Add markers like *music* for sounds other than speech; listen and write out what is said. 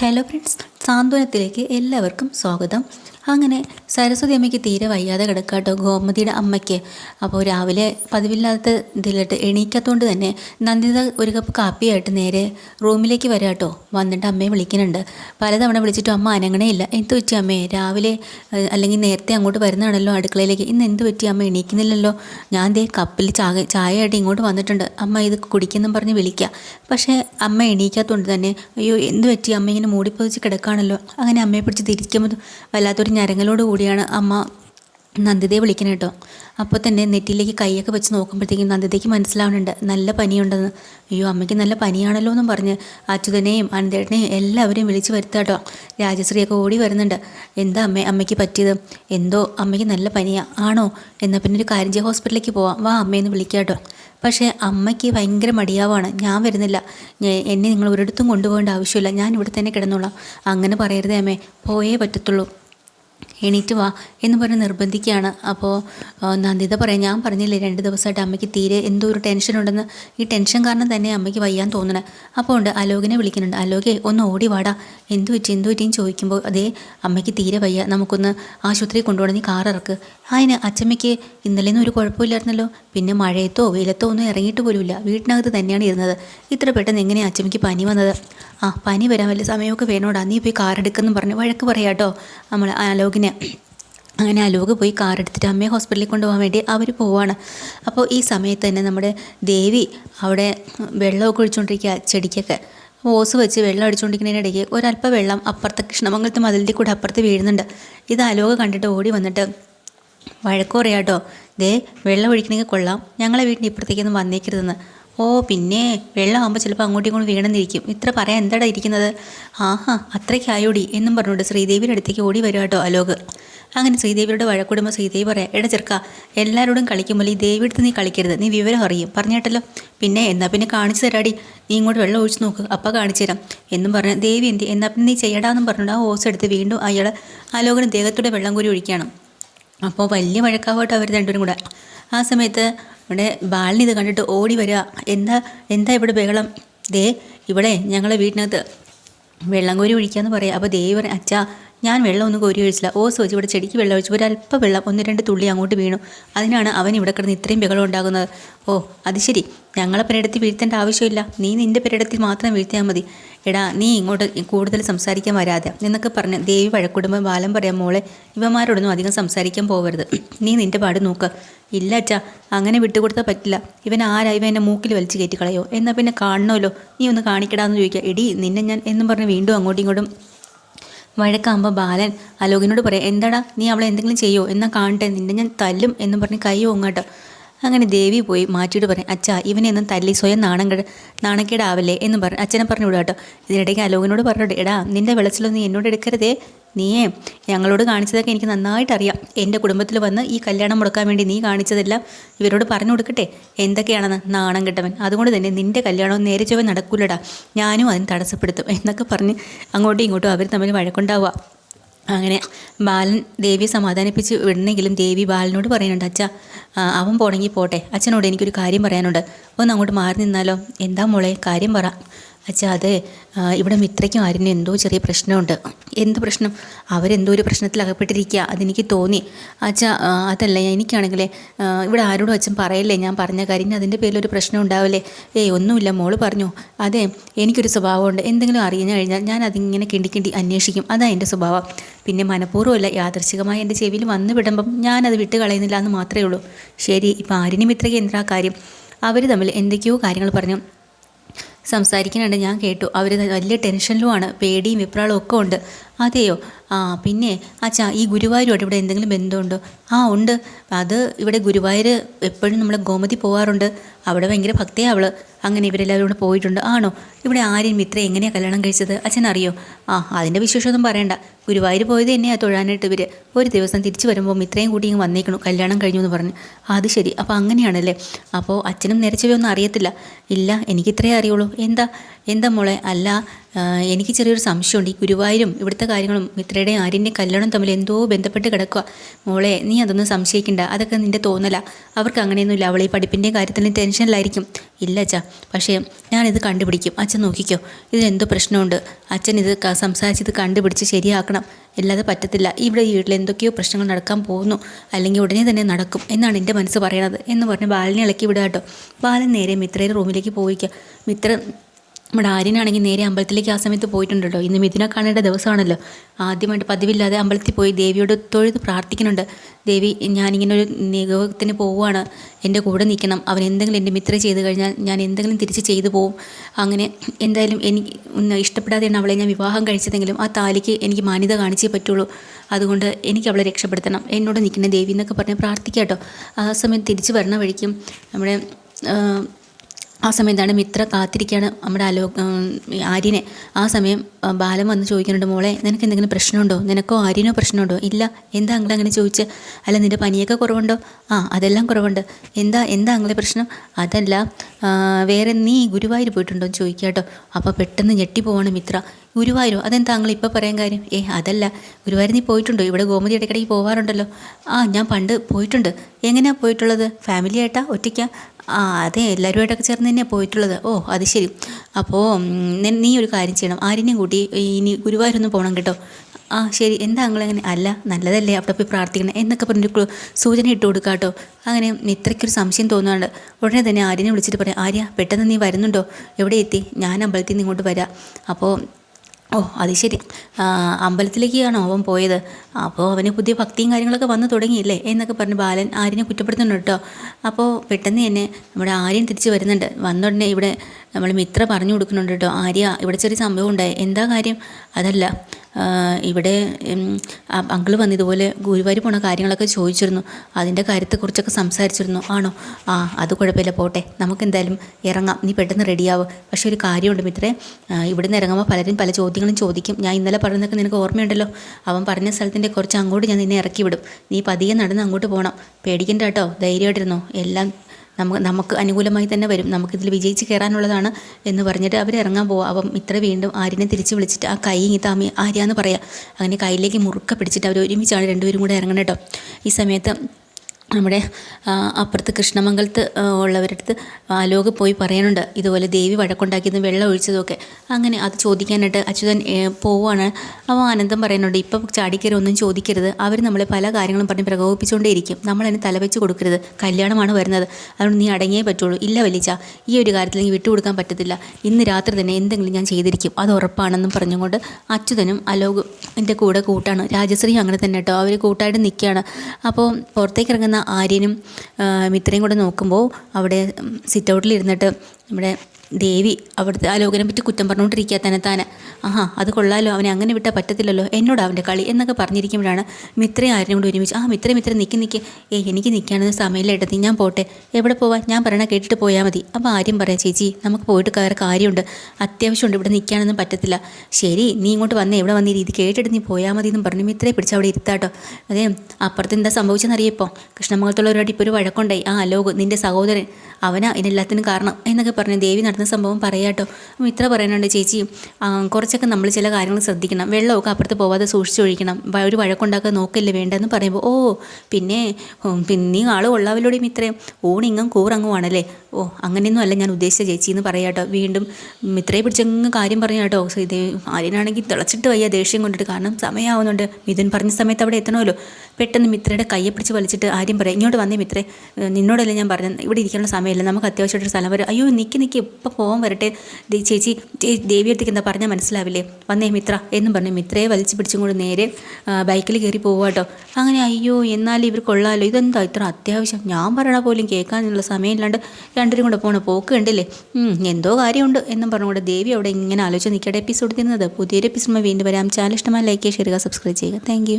Hello friends സാന്ത്വനത്തിലേക്ക് എല്ലാവർക്കും സ്വാഗതം. അങ്ങനെ സരസ്വതി അമ്മയ്ക്ക് തീരെ വയ്യാതെ കിടക്കാട്ടോ ഗോമതിയുടെ അമ്മയ്ക്ക്. അപ്പോൾ രാവിലെ പതിവില്ലാത്ത ഇതിലിട്ട് എണീക്കാത്തതുകൊണ്ട് തന്നെ നന്ദിത ഒരു കപ്പ് കാപ്പിയായിട്ട് നേരെ റൂമിലേക്ക് വരാട്ടോ. വന്നിട്ട് അമ്മയെ വിളിക്കുന്നുണ്ട്. പലതവണ വിളിച്ചിട്ട് അമ്മ അനങ്ങണേയില്ല. എന്ത് പറ്റി അമ്മയെ രാവിലെ അല്ലെങ്കിൽ നേരത്തെ അങ്ങോട്ട് വരുന്നതാണല്ലോ അടുക്കളയിലേക്ക്. ഇന്ന് എന്ത് പറ്റി? അമ്മ എണീക്കുന്നില്ലല്ലോ. ഞാൻ ദേ കപ്പിൽ ചായ ചായയായിട്ട് ഇങ്ങോട്ട് വന്നിട്ടുണ്ട്. അമ്മ ഇത് കുടിക്കെന്നും പറഞ്ഞ് വിളിക്കുക പക്ഷേ അമ്മ എണീക്കാത്തതുകൊണ്ട് തന്നെ അയ്യോ എന്ത് പറ്റി? അമ്മ ഇങ്ങനെ മൂടിപ്പൊതിച്ച് കിടക്കുകയാണല്ലോ അങ്ങനെ അമ്മയെ പിടിച്ച് തിരിക്കുമ്പോൾ വല്ലാത്തൊരു ഞരങ്ങലോട് കൂടിയാണ് അമ്മ നന്ദിതയെ വിളിക്കണം കേട്ടോ അപ്പോൾ തന്നെ നെറ്റിയിലേക്ക് കൈയൊക്കെ വെച്ച് നോക്കുമ്പോഴത്തേക്കും നന്ദിതയ്ക്ക് മനസ്സിലാവുന്നുണ്ട്. നല്ല പനിയുണ്ടെന്ന്. അയ്യോ അമ്മയ്ക്ക് നല്ല പനിയാണല്ലോ എന്നും പറഞ്ഞ് അച്യുതനെയും അനന്തേട്ടനെയും എല്ലാവരെയും വിളിച്ച് വരുത്താട്ടോ രാജശ്രീയൊക്കെ ഓടി വരുന്നുണ്ട്. എന്താ അമ്മേ അമ്മയ്ക്ക് പറ്റിയത്? എന്തോ അമ്മയ്ക്ക് നല്ല പനിയാണോ എന്നാൽ പിന്നെ ഒരു കാര്യം ഹോസ്പിറ്റലിലേക്ക് പോവാം. വാ അമ്മയെന്ന് വിളിക്കാട്ടോ പക്ഷേ അമ്മയ്ക്ക് ഭയങ്കര മടിയാവാണ്. ഞാൻ വരുന്നില്ല. എന്നെ നിങ്ങൾ ഒരിടത്തും കൊണ്ടുപോകേണ്ട ആവശ്യമില്ല. ഞാൻ ഇവിടെ തന്നെ കിടന്നോളാം. അങ്ങനെ പറയരുതേ അമ്മേ. പോയേ പറ്റത്തുള്ളൂ. എണീറ്റ് വാ എന്ന് പറഞ്ഞ് നിർബന്ധിക്കുകയാണ്. അപ്പോൾ നന്ദിത പറയാം ഞാൻ പറഞ്ഞില്ലേ രണ്ട് ദിവസമായിട്ട് അമ്മയ്ക്ക് തീരെ എന്തോ ഒരു ടെൻഷൻ ഉണ്ടെന്ന്. ഈ ടെൻഷൻ കാരണം തന്നെ അമ്മയ്ക്ക് വയ്യാൻ തോന്നണേ. അപ്പോൾ ഉണ്ട് അലോകിനെ വിളിക്കുന്നുണ്ട്. അലോകെ ഒന്ന് ഓടി വാടാ. എന്തു പറ്റി? എന്തു പറ്റിയും ചോദിക്കുമ്പോൾ അതേ അമ്മയ്ക്ക് തീരെ വയ്യ. നമുക്കൊന്ന് ആശുപത്രിയിൽ കൊണ്ടുപോകണം. നീ കാർ ഇറക്ക്. അതിന് അച്ചമ്മയ്ക്ക് ഇന്നലെയൊന്നും ഒരു കുഴപ്പമില്ലായിരുന്നല്ലോ. പിന്നെ മഴയത്തോ വെയിലത്തോ ഒന്നും ഇറങ്ങിയിട്ട് പോലുമില്ല. വീട്ടിനകത്ത് തന്നെയാണ് ഇരുന്നത്. ഇത്ര പെട്ടെന്ന് എങ്ങനെയാണ് അച്ചമ്മയ്ക്ക് പനി വന്നത്? ആ പനി വരാൻ വല്ല സമയമൊക്കെ വേണോടാ. നീ പോയി കാർ എടുക്കെന്നും പറഞ്ഞ് വഴക്ക് പറയാട്ടോ നമ്മൾ അലോകിനെ *clears throat* അങ്ങനെ അലോക് പോയി കാർ എടുത്തിട്ട് അമ്മയെ ഹോസ്പിറ്റലിൽ കൊണ്ടുപോകാൻ വേണ്ടി അവർ പോവാണ്. അപ്പോൾ ഈ സമയത്ത് തന്നെ നമ്മുടെ ദേവി അവിടെ വെള്ളമൊക്കെ ഒഴിച്ചുകൊണ്ടിരിക്കുക ചെടിക്കൊക്കെ. ഓസ് വെച്ച് വെള്ളം അടിച്ചുകൊണ്ടിരിക്കുന്നതിനിടയ്ക്ക് ഒരല്പ വെള്ളം അപ്പുറത്തെ കൃഷ്ണമംഗലത്തെ മതിലിന്റെ കൂടെ അപ്പുറത്ത് വീഴുന്നുണ്ട്. ഇത് അലോക കണ്ടിട്ട് ഓടി വന്നിട്ട് വഴക്ക് പറയാട്ടോ ദേ വെള്ളം ഒഴിക്കണമെങ്കിൽ കൊള്ളാം. ഞങ്ങളെ വീട്ടിന്റെ ഇപ്പുറത്തേക്കൊന്നും വന്നേക്കരുതെന്ന്. ഓ പിന്നെ വെള്ളമാകുമ്പോൾ ചിലപ്പോൾ അങ്ങോട്ടും ഇങ്ങോട്ടും വീണെന്നിരിക്കും. ഇത്ര പറയാൻ എന്താടാ ഇരിക്കുന്നത്? ആഹാ അത്രയ്ക്കായോടി എന്നും പറഞ്ഞുകൊണ്ട് ശ്രീദേവിയുടെ അടുത്തേക്ക് ഓടി വരും കേട്ടോ അലോക്. അങ്ങനെ ശ്രീദേവിയുടെ വഴക്കൂടുമ്പോൾ ശ്രീദേവി പറയാം എടാ ചെറുക്ക എല്ലാവരോടും കളിക്കുമ്പോൾ ഈ ദേവിയെടുത്ത് നീ കളിക്കരുത്. നീ വിവരം അറിയും. പറഞ്ഞേട്ടല്ലോ. പിന്നെ എന്നാൽ പിന്നെ കാണിച്ചു തരാടി. നീ ഇങ്ങോട്ട് വെള്ളം ഒഴിച്ചു നോക്ക്. അപ്പം കാണിച്ചു തരാം. എന്നും പറഞ്ഞ് ദേവി എന്തി എന്നാൽ പിന്നെ നീ ചെയ്യടാന്നും പറഞ്ഞുകൊണ്ട് ആ ഓസ് എടുത്ത് വീണ്ടും അയാൾ അലോകന് ദേഹത്തൂടെ വെള്ളം കൂടി ഒഴിക്കുകയാണ്. അപ്പോൾ വലിയ വഴക്കാവട്ടെ അവർ രണ്ടുപേരും കൂടെ. ആ സമയത്ത് ഇവിടെ ബാലിനി ഇത് കണ്ടിട്ട് ഓടി വരിക. എന്താ എന്താ ഇവിടെ ബഹളം? ദേ ഇവിടെ ഞങ്ങളെ വീട്ടിനകത്ത് വെള്ളം കോരി ഒഴിക്കാന്ന് പറയാം. അപ്പോൾ ദേവി പറയും അച്ഛാ ഞാൻ വെള്ളം ഒന്നും കോരി ഒഴിച്ചില്ല. ഓ വെച്ച് ഇവിടെ ചെടിക്ക് വെള്ളം ഒഴിച്ചു. ഒരല്പം വെള്ളം ഒന്ന് രണ്ട് തുള്ളി അങ്ങോട്ട് വീണു. അതിനാണ് അവൻ ഇവിടെ കിടന്ന് ഇത്രയും ബഹളം ഉണ്ടാകുന്നത്. ഓ അത് ശരി. ഞങ്ങളെ പെരടത്തിൽ വീഴ്ത്തേണ്ട ആവശ്യമില്ല. നീ നിന്റെ പെരടത്തിൽ മാത്രം വീഴ്ത്തിയാൽ മതി. എടാ നീ ഇങ്ങോട്ട് കൂടുതൽ സംസാരിക്കാൻ വരാതെ. എന്നൊക്കെ പറഞ്ഞ് ദേവി വഴക്കുടുമ്പോൾ ബാലം പറയാം മോളെ ഇവന്മാരോടൊന്നും അധികം സംസാരിക്കാൻ പോകരുത് നീ നിന്റെ പാട് നോക്ക്. ഇല്ല അച്ഛാ അങ്ങനെ വിട്ടുകൊടുത്താൽ പറ്റില്ല. ഇവൻ ആരാ? ഇവൻ എന്നെ മൂക്കിൽ വലിച്ചു കയറ്റി കളയോ എന്നാൽ പിന്നെ കാണണമല്ലോ. നീ ഒന്ന് കാണിക്കടാന്ന് ചോദിക്കുക എടി നിന്നെ ഞാൻ എന്നും പറഞ്ഞ് വീണ്ടും അങ്ങോട്ടും ഇങ്ങോട്ടും വഴക്കാകുമ്പോൾ ബാലൻ അലോകിനോട് പറയാം എന്താടാ നീ അവളെ എന്തെങ്കിലും ചെയ്യോ? എന്നാൽ കാണട്ടെ. നിന്നെ ഞാൻ തല്ലും എന്ന് പറഞ്ഞ് കൈ ഓങ്ങാട്ടോ. അങ്ങനെ ദേവി പോയി മാറ്റിയിട്ട് പറയും അച്ഛാ ഇവനെ ഒന്നും തല്ലി സ്വയം നാണം കെട നാണക്കേടാവല്ലേ? എന്ന് പറഞ്ഞു അച്ഛനെ പറഞ്ഞു വിടുക കേട്ടോ. ഇതിനിടയ്ക്ക് അലോകിനോട് പറഞ്ഞോട്ടെ എടാ നിന്റെ വെളച്ചിലൊന്നും എന്നോട് എടുക്കരുതേ. നീയേ ഞങ്ങളോട് കാണിച്ചതൊക്കെ എനിക്ക് നന്നായിട്ട് അറിയാം എന്റെ കുടുംബത്തിൽ വന്ന് ഈ കല്യാണം മുടക്കാൻ വേണ്ടി നീ കാണിച്ചതെല്ലാം ഇവരോട് പറഞ്ഞു കൊടുക്കട്ടെ. എന്തൊക്കെയാണെന്ന് നാണം കെട്ടവൻ. അതുകൊണ്ട് തന്നെ നിന്റെ കല്യാണം നേരെ ചൊവ്വ നടക്കൂലടാ. ഞാനും അതിന് തടസ്സപ്പെടുത്തും എന്നൊക്കെ പറഞ്ഞ് അങ്ങോട്ടും ഇങ്ങോട്ടും അവർ തമ്മിൽ വഴക്കുണ്ടാവുക. അങ്ങനെ ബാലൻ ദേവിയെ സമാധാനിപ്പിച്ച് വിടണമെങ്കിലും ദേവി ബാലനോട് പറയുന്നുണ്ട് അച്ഛ അവൻ പോണെങ്കിൽ പോട്ടെ. അച്ഛനോട് എനിക്കൊരു കാര്യം പറയാനുണ്ട്. ഒന്ന് അങ്ങോട്ട് മാറി നിന്നാലോ? എന്താ മോളെ? കാര്യം പറ. അച്ഛാ അതെ ഇവിടെ മിത്രയ്ക്കും ആരിന് എന്തോ ചെറിയ പ്രശ്നമുണ്ട്. എന്ത് പ്രശ്നം? അവരെന്തോ ഒരു പ്രശ്നത്തിൽ അകപ്പെട്ടിരിക്കുക അതെനിക്ക് തോന്നി. അച്ഛാ അതല്ല എനിക്കാണെങ്കിൽ ഇവിടെ ആരോടും അച്ഛൻ പറയല്ലേ ഞാൻ പറഞ്ഞ കാര്യം അതിന്റെ പേരിൽ ഒരു പ്രശ്നം ഉണ്ടാവില്ലേ? ഏയ് ഒന്നുമില്ല മോൾ പറഞ്ഞു. അതെ എനിക്കൊരു സ്വഭാവമുണ്ട്. എന്തെങ്കിലും അറിഞ്ഞു കഴിഞ്ഞാൽ ഞാൻ അതിങ്ങനെ കിണ്ടി കിണ്ടി അന്വേഷിക്കും. അതാ എന്റെ സ്വഭാവം. പിന്നെ മനഃപൂർവമല്ല യാദർശികമായി എന്റെ ചെവിയിൽ വന്നു വിടുമ്പം ഞാനത് വിട്ട് കളയുന്നില്ല എന്ന് മാത്രമേ ഉള്ളൂ. ശരി ഇപ്പം ആരിനും ഇത്രയ്ക്ക് എന്താ കാര്യം? അവർ തമ്മിൽ എന്തൊക്കെയോ കാര്യങ്ങൾ പറഞ്ഞു. സംസാരിക്കുന്നുണ്ട്. ഞാൻ കേട്ടു. അവർ വലിയ ടെൻഷനിലുമാണ് പേടിയും വിപ്രാളും ഒക്കെ ഉണ്ട്. അതെയോ? ആ പിന്നെ അച്ഛാ ഈ ഗുരുവായൂരോട് ഇവിടെ എന്തെങ്കിലും ബന്ധമുണ്ടോ? ആ ഉണ്ട്. അത് ഇവിടെ ഗുരുവായൂർ എപ്പോഴും നമ്മൾ ഗോമതി പോവാറുണ്ട്. അവിടെ ഭയങ്കര ഭക്തിയാണ് അവൾ. അങ്ങനെ ഇവരെല്ലാവരും കൂടെ പോയിട്ടുണ്ട്. ആണോ? ഇവിടെ ആരെയും മിത്ര എങ്ങനെയാണ് കല്യാണം കഴിച്ചത്? അച്ഛൻ അറിയോ? ആ അതിന്റെ വിശേഷമൊന്നും പറയണ്ട. ഗുരുവായൂർ പോയത് തന്നെയാണ് തൊഴാനായിട്ട് ഇവർ. ഒരു ദിവസം തിരിച്ചു വരുമ്പോൾ മിത്രയും കൂടി ഇങ്ങ് വന്നേക്കണു. കല്യാണം കഴിഞ്ഞു എന്ന് പറഞ്ഞു. അത് ശരി. അപ്പോൾ അങ്ങനെയാണല്ലേ? അപ്പോൾ അച്ഛനും നിരച്ചവയൊന്നും അറിയത്തില്ല. ഇല്ല എനിക്കിത്രേ അറിയുള്ളൂ. എന്താ? എന്താ മോളെ? അല്ല എനിക്ക് ചെറിയൊരു സംശയമുണ്ട്. ഈ ഗുരുവായൂരും ഇവിടുത്തെ കാര്യങ്ങളും മിത്രയുടെയും ആര്യന്റെ കല്യാണം തമ്മിൽ എന്തോ ബന്ധപ്പെട്ട് കിടക്കുക മോളെ നീ അതൊന്നും സംശയിക്കണ്ട. അതൊക്കെ നിന്റെ തോന്നല. അവർക്ക് അങ്ങനെയൊന്നുമില്ല. അവൾ ഈ പഠിപ്പിന്റെയും കാര്യത്തിൽ ടെൻഷനിലായിരിക്കും. ഇല്ല അച്ഛാ. പക്ഷേ ഞാനിത് കണ്ടുപിടിക്കും. അച്ഛൻ നോക്കിക്കോ. ഇതിലെന്തോ പ്രശ്നമുണ്ട്. അച്ഛൻ ഇത് ക- സംസാരിച്ച് ഇത് കണ്ടുപിടിച്ച് ശരിയാക്കണം. അല്ലാതെ പറ്റത്തില്ല. ഇവിടെ ഈ വീട്ടിൽ എന്തൊക്കെയോ പ്രശ്നങ്ങൾ നടക്കാൻ പോകുന്നു. അല്ലെങ്കിൽ ഉടനെ തന്നെ നടക്കും. എന്നാണ് എന്റെ മനസ്സ് പറയണത് എന്ന് പറഞ്ഞ് ബാലിനെ ഇളക്കി വിടാട്ടോ ബാലൻ നേരെ മിത്രയുടെ റൂമിലേക്ക് പോയിക്കുക മിത്ര നമ്മുടെ ആര്യനാണെങ്കിൽ നേരെ അമ്പലത്തിലേക്ക് ആ സമയത്ത് പോയിട്ടുണ്ടല്ലോ. ഇന്ന് മിഥുനെ കാണേണ്ട ദിവസമാണല്ലോ. ആദ്യമായിട്ട് പതിവില്ലാതെ അമ്പലത്തിൽ പോയി ദേവിയോട് തൊഴുത് പ്രാർത്ഥിക്കുന്നുണ്ട്. ദേവി ഞാനിങ്ങനെ ഒരു നിയോഗത്തിന് പോവുകയാണ്. എന്റെ കൂടെ നിൽക്കണം. അവൻ എന്തെങ്കിലും എന്റെ മിത്രം ചെയ്ത് കഴിഞ്ഞാൽ ഞാൻ എന്തെങ്കിലും തിരിച്ച് ചെയ്തു പോവും. അങ്ങനെ എന്തായാലും എനിക്ക് ഇഷ്ടപ്പെടാതെയാണ് അവളെ ഞാൻ വിവാഹം കഴിച്ചതെങ്കിലും ആ താലിക്ക് എനിക്ക് മാന്യത കാണിച്ചേ പറ്റുള്ളൂ. അതുകൊണ്ട് എനിക്ക് അവളെ രക്ഷപ്പെടുത്തണം. എന്നോട് നിൽക്കുന്ന ദേവി എന്നൊക്കെ പറഞ്ഞ് പ്രാർത്ഥിക്കാം കേട്ടോ. ആ സമയം തിരിച്ച് വരണ വഴിക്കും. നമ്മുടെ ആ, സമയം സമയത്താണ് മിത്ര കാത്തിരിക്കുകയാണ് നമ്മുടെ അലോക് ആര്യനെ. ആ സമയം ബാലം വന്ന് ചോദിക്കുന്നുണ്ട് മോളെ നിനക്ക് എന്തെങ്കിലും പ്രശ്നമുണ്ടോ? നിനക്കോ ആര്യനോ പ്രശ്നമുണ്ടോ? ഇല്ല. എന്താ അങ്ങളെ അങ്ങനെ ചോദിച്ച്? അല്ല നിന്റെ പനിയൊക്കെ കുറവുണ്ടോ? ആ അതെല്ലാം കുറവുണ്ട്. എന്താ എന്താ അങ്ങളെ പ്രശ്നം? അതല്ല വേറെ നീ ഗുരുവായൂർ പോയിട്ടുണ്ടോ? എന്ന് ചോദിക്കുക കേട്ടോ. അപ്പോൾ പെട്ടെന്ന് ഞെട്ടിപ്പോവാണ് മിത്ര. ഗുരുവായൂരോ? അതെന്താ അങ്ങൾ ഇപ്പോൾ പറയാൻ കാര്യം? ഏ അതല്ല. ഗുരുവായൂർ നീ പോയിട്ടുണ്ടോ? ഇവിടെ ഗോമതി ഇടയ്ക്കിടയ്ക്ക് പോവാറുണ്ടല്ലോ. ആ ഞാൻ പണ്ട് പോയിട്ടുണ്ട്. എങ്ങനെയാണ് പോയിട്ടുള്ളത്? ഫാമിലി ആയിട്ടാ? ഒറ്റയ്ക്കാ? ആ അതെ എല്ലാവരുമായിട്ടൊക്കെ ചേർന്ന് തന്നെയാണ് പോയിട്ടുള്ളത്. ഓ അത് ശരി. അപ്പോൾ നീ ഒരു കാര്യം ചെയ്യണം. ആരെയും കൂട്ടി ഇനി ഗുരുവായൂരൊന്ന് പോകണം കേട്ടോ. ആ ശരി. എന്താ അങ്ങനെ അല്ല നല്ലതല്ലേ. അവിടെ പോയി പ്രാർത്ഥിക്കണം എന്നൊക്കെ പറഞ്ഞൊരു സൂചന ഇട്ട് കൊടുക്കുക കേട്ടോ. അങ്ങനെ ഇത്രയ്ക്കൊരു സംശയം തോന്നുന്നുണ്ട് ഉടനെ തന്നെ ആര്യനെ വിളിച്ചിട്ട് പറയാം ആര്യ പെട്ടെന്ന് നീ വരുന്നുണ്ടോ? എവിടെ എത്തി? ഞാൻ അമ്പലത്തിൽ നിന്ന് ഇങ്ങോട്ട് വരാം. അപ്പോൾ ഓ അത് ശരി. അമ്പലത്തിലേക്ക് അമ്പലത്തിലേക്കാണോ അവൻ പോയത്. അപ്പോൾ അവന് പുതിയ ഭക്തിയും കാര്യങ്ങളൊക്കെ വന്നു തുടങ്ങിയില്ലേ എന്നൊക്കെ പറഞ്ഞ് ബാലൻ ആര്യനെ കുറ്റപ്പെടുത്തുന്നുണ്ട് കേട്ടോ. അപ്പോൾ പെട്ടെന്ന് തന്നെ നമ്മുടെ ആര്യൻ തിരിച്ചു വരുന്നുണ്ട്. വന്നുടനെ ഇവിടെ നമ്മൾ മിത്ര പറഞ്ഞു കൊടുക്കുന്നുണ്ട് കേട്ടോ. ആര്യ ഇവിടെ ചെറിയ സംഭവം ഉണ്ടായി. എന്താ കാര്യം? അതല്ല. ഇവിടെ അങ്കിൾ വന്നിതുപോലെ ഗുരുവായൂർ പോണ കാര്യങ്ങളൊക്കെ ചോദിച്ചിരുന്നു. അതിന്റെ കാര്യത്തെക്കുറിച്ചൊക്കെ സംസാരിച്ചിരുന്നു. ആണോ? ആ അത് കുഴപ്പമില്ല. പോട്ടെ. നമുക്ക് എന്തായാലും ഇറങ്ങാം. നീ പെട്ടെന്ന് റെഡിയാവും. പക്ഷേ ഒരു കാര്യമുണ്ട് മിത്രേ. ഇവിടുന്ന് ഇറങ്ങുമ്പോൾ പലരും പല ചോദ്യങ്ങളും ചോദിക്കും. ഞാൻ ഇന്നലെ പറഞ്ഞതൊക്കെ നിനക്ക് ഓർമ്മയുണ്ടല്ലോ. അവൻ പറഞ്ഞ സ്ഥലത്തിന്റെ കുറച്ച് അങ്ങോട്ട് ഞാൻ നിന്നെ ഇറക്കി വിടും നീ പതിയെ നടന്ന് അങ്ങോട്ട് പോകണം പേടിക്കണ്ട കേട്ടോ. ധൈര്യമായിട്ടിരുന്നോ. എല്ലാം നമുക്ക് നമുക്ക് അനുകൂലമായി തന്നെ വരും. നമുക്കിതിൽ വിജയിച്ച് കയറാനുള്ളതാണ് എന്ന് പറഞ്ഞിട്ട് അവർ ഇറങ്ങാൻ പോവുക അപ്പം ഇത്ര വീണ്ടും ആര്യനെ തിരിച്ച് വിളിച്ചിട്ട് ആ കൈ ഇങ്ങി താമി ആര്യാന്ന് പറയാം. അങ്ങനെ കയ്യിലേക്ക് മുറുക്ക പിടിച്ചിട്ട് അവർ ഒരുമിച്ചാണ് രണ്ടുപേരും കൂടെ ഇറങ്ങണം കേട്ടോ ഈ സമയത്ത് നമ്മുടെ അപ്പുറത്ത് കൃഷ്ണമംഗലത്ത് ആ, ഉള്ളവരുടെ അടുത്ത് ആലോക് പോയി പറയാനുണ്ട്. ഇതുപോലെ ദേവി വഴക്കുണ്ടാക്കിയതും വെള്ളം ഒഴിച്ചതുമൊക്കെ. അങ്ങനെ അത് ചോദിക്കാനായിട്ട് അച്യുതൻ പോവുകയാണ് അവൻ ആനന്ദം പറയുന്നുണ്ട് ഇപ്പം ചാടിക്കരൊന്നും ചോദിക്കരുത്. അവർ നമ്മളെ പല കാര്യങ്ങളും പറഞ്ഞ് പ്രകോപിപ്പിച്ചുകൊണ്ടേയിരിക്കും. നമ്മളതിന് തലവെച്ച് കൊടുക്കരുത്. കല്യാണമാണ് വരുന്നത്. അതുകൊണ്ട് നീ അടങ്ങിയേ പറ്റുള്ളൂ. ഇല്ല വലിച്ച ഈ ഒരു കാര്യത്തിൽ എനിക്ക് വിട്ടുകൊടുക്കാൻ പറ്റത്തില്ല. ഇന്ന് രാത്രി തന്നെ എന്തെങ്കിലും ഞാൻ ചെയ്തിരിക്കും. അത് ഉറപ്പാണെന്നും പറഞ്ഞുകൊണ്ട് അച്യുതനും അലോക് എന്റെ കൂടെ കൂട്ടാണ്. രാജശ്രീ അങ്ങനെ തന്നെ കേട്ടോ. അവർ കൂട്ടായിട്ട് നിൽക്കുകയാണ്. അപ്പോൾ പുറത്തേക്ക് ഇറങ്ങുന്ന ആര്യനും മിത്രയും കൂടെ നോക്കുമ്പോൾ അവിടെ സിറ്റ് ഔട്ടിൽ ഇരുന്നിട്ട് നമ്മുടെ ദേവി അവിടുത്തെ ആലോകനെ പറ്റി കുറ്റം പറഞ്ഞുകൊണ്ടിരിക്കുക തന്നെ താനെ. ആഹാ അത് കൊള്ളാലോ. അവനെ അങ്ങനെ വിട്ടാൽ പറ്റത്തില്ലല്ലോ. എന്നോട് അവന്റെ കളി എന്നൊക്കെ പറഞ്ഞിരിക്കുമ്പോഴാണ് മിത്രയും ആരെയും കൂടി ഒരുമിച്ച് ആ മിത്ര മിത്ര നിൽക്കി നിൽക്കി ഏ എനിക്ക് നിൽക്കാനൊന്നും സമയമില്ല ഏട്ടത്തി. ഞാൻ പോട്ടെ. എവിടെ പോവാൻ ഞാൻ പറയണ കേട്ടിട്ട് പോയാൽ മതി. അപ്പോൾ ആര്യം പറയാം ചേച്ചി നമുക്ക് പോയിട്ട് വേറെ കാര്യമുണ്ട്. അത്യാവശ്യമുണ്ട്. ഇവിടെ നിൽക്കാനൊന്നും പറ്റത്തില്ല. ശരി നീ ഇങ്ങോട്ട് വന്നേ. ഇവിടെ വന്ന? രീതി കേട്ടിട്ട് നീ പോയാൽ മതി എന്നും പറഞ്ഞു മിത്രയെ പിടിച്ച് അവിടെ ഇരുത്താട്ടോ. അതെ അപ്പുറത്ത് എന്താ സംഭവിച്ചെന്നറിയപ്പോൾ കൃഷ്ണമംഗലത്തുള്ളവരോട് ഇപ്പോൾ ഒരു വഴക്കുണ്ടായി. ആ അലോക് നിന്റെ സഹോദരൻ. അവനാ ഇതിനെല്ലാത്തിനും കാരണം എന്നൊക്കെ പറഞ്ഞു ദേവി നടന്ന സംഭവം പറയാട്ടോ മിത്ര പറയുന്നുണ്ട് ചേച്ചി. കുറച്ചൊക്കെ നമ്മൾ ചില കാര്യങ്ങൾ ശ്രദ്ധിക്കണം. വെള്ളമൊക്കെ അപ്പുറത്ത് പോവാതെ സൂക്ഷിച്ച് ഒഴിക്കണം. ഒരു വഴക്കുണ്ടാക്കാൻ നോക്കല്ലേ വേണ്ടെന്ന് പറയുമ്പോൾ ഓ പിന്നെ പിന്നെ ആൾ കൊള്ളാവിലൂടെ മിത്രയും ഊണിങ്ങും കൂറങ്ങുവാണല്ലേ ഓ അങ്ങനെയൊന്നും അല്ല ഞാൻ ഉദ്ദേശിച്ച ചേച്ചി എന്ന് പറയാം കേട്ടോ. വീണ്ടും മിത്രയെ പിടിച്ചങ്ങ് കാര്യം പറഞ്ഞു കേട്ടോ. ഇത് ആര്യനാണെങ്കിൽ തിളച്ചിട്ട് വയ്യ ദേഷ്യം കൊണ്ടിട്ട്. കാരണം സമയമാവുന്നുണ്ട് മിഥുൻ പറഞ്ഞ സമയത്ത് അവിടെ എത്തണമല്ലോ. പെട്ടെന്ന് മിത്രയുടെ കയ്യെ പിടിച്ച് വലിച്ചിട്ട് ആര്യം പറയാം ഇങ്ങോട്ട് വന്നേ മിത്രേ. നിന്നോടല്ലേ ഞാൻ പറഞ്ഞത്? ഇവിടെ ഇരിക്കാനുള്ള സമയമില്ല. നമുക്ക് അത്യാവശ്യമായിട്ടൊരു സ്ഥലം വരെ. അയ്യോ നിൽക്കി നിൽക്കി ഇപ്പം പോകാൻ വരട്ടെ. ചേച്ചി ദേവിയടുത്തേക്ക് എന്താ പറഞ്ഞാൽ മനസ്സിലാവില്ലേ? വന്നേ മിത്ര എന്നും പറഞ്ഞു. മിത്രയെ വലിച്ചു പിടിച്ചും കൊണ്ട് നേരെ ബൈക്കിൽ കയറി പോവുക കേട്ടോ. അങ്ങനെ അയ്യോ എന്നാലും ഇവർ കൊള്ളാമല്ലോ ഇതെന്താ ഇത്ര അത്യാവശ്യം? ഞാൻ പറയണ പോലും കേൾക്കാനുള്ള സമയമില്ലാണ്ട് രണ്ടുപേരും കൂടെ പോണ പോക്ക് കണ്ടില്ലേ? എന്തോ കാര്യമുണ്ട് എന്നും പറഞ്ഞുകൊണ്ട് ദേവി അവിടെ ഇങ്ങനെ ആലോചിച്ച് നിൽക്കട്ടെ എപ്പിസോഡ് തരുന്നത് പുതിയൊരു എപ്പിസോഡ് വീണ്ടും വരാം. ചാനൽ ഇഷ്ടമായി ലൈക്ക് ചെയ്യുക സബ്സ്ക്രൈബ് ചെയ്യുക താങ്ക്